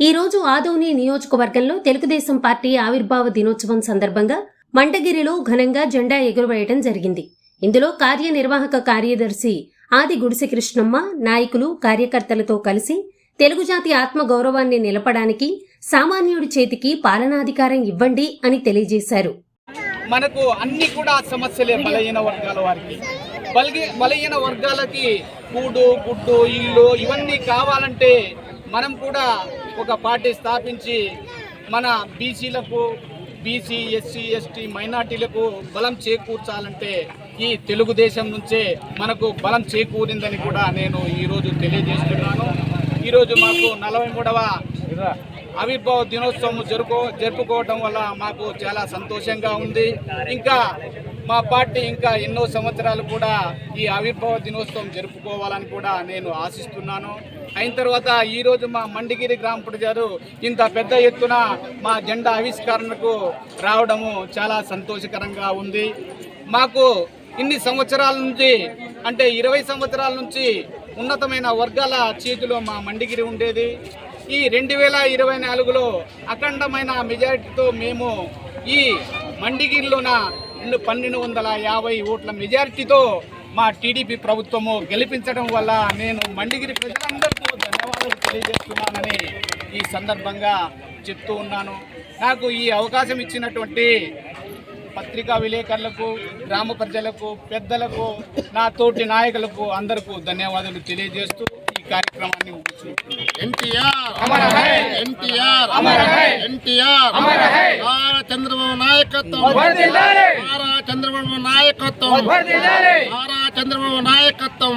ఈ రోజు ఆదోని నియోజకవర్గంలో తెలుగుదేశం పార్టీ ఆవిర్భావ దినోత్సవం సందర్భంగా మంటగిరిలో ఘనంగా జెండా ఎగురవేయడం జరిగింది. ఇందులో కార్యనిర్వాహక కార్యదర్శి ఆది గుడిసెకృష్ణమ్మ నాయకులు కార్యకర్తలతో కలిసి తెలుగు జాతి ఆత్మ గౌరవాన్ని నిలపడానికి సామాన్యుడి చేతికి పాలనాధికారం ఇవ్వండి అని తెలియజేశారు. మనకు అన్ని కూడా సమస్యలే బలహీన వర్గాల వారికి. బలహీన వర్గాలకి కూడు గుడ్డు ఇల్లు ఇవన్నీ కావాలంటే మనం కూడా ఒక పార్టీ స్థాపించి మన బీసీలకు బీసీ ఎస్సీ ఎస్టీ మైనార్టీలకు బలం చేకూర్చాలంటే ఈ తెలుగుదేశం నుంచే మనకు బలం చేకూరిందని కూడా నేను ఈరోజు తెలియజేస్తున్నాను. ఈరోజు మాకు నలభై మూడవ ఆవిర్భావ దినోత్సవం జరుపు జరుపుకోవటం వల్ల మాకు చాలా సంతోషంగా ఉంది. ఇంకా మా పార్టీ ఇంకా ఎన్నో సంవత్సరాలు కూడా ఈ ఆవిర్భావ దినోత్సవం జరుపుకోవాలని కూడా నేను ఆశిస్తున్నాను. అయిన తర్వాత ఈరోజు మా మండిగిరి గ్రామ ప్రజలు ఇంత పెద్ద ఎత్తున మా జెండా ఆవిష్కరణకు రావడము చాలా సంతోషకరంగా ఉంది. మాకు ఇన్ని సంవత్సరాల నుంచి అంటే ఇరవై సంవత్సరాల నుంచి ఉన్నతమైన వర్గాల చేతిలో మా మండిగిరి ఉండేది. ఈ రెండు వేల ఇరవై నాలుగులో అఖండమైన మెజారిటీతో మేము ఈ మండిగిరిలోన రెండు పన్నెండు వందల యాభై ఓట్ల మెజారిటీతో మా టీడీపీ ప్రభుత్వము గెలిపించడం వల్ల నేను మండిగిరి ప్రజలందరికీ ధన్యవాదాలు తెలియజేస్తున్నానని ఈ సందర్భంగా చెప్తూ ఉన్నాను. నాకు ఈ అవకాశం ఇచ్చినటువంటి పత్రికా విలేకరులకు గ్రామ ప్రజలకు పెద్దలకు నా తోటి నాయకులకు అందరికీ ధన్యవాదాలు తెలియజేస్తూ ఈ కార్యక్రమాన్ని! ఎన్టీఆర్ అమర హై! నారా చంద్రబాబు నాయకత్వం! నారా చంద్రబాబు నాయకత్వం! నారా చంద్రబాబు నాయకత్వం!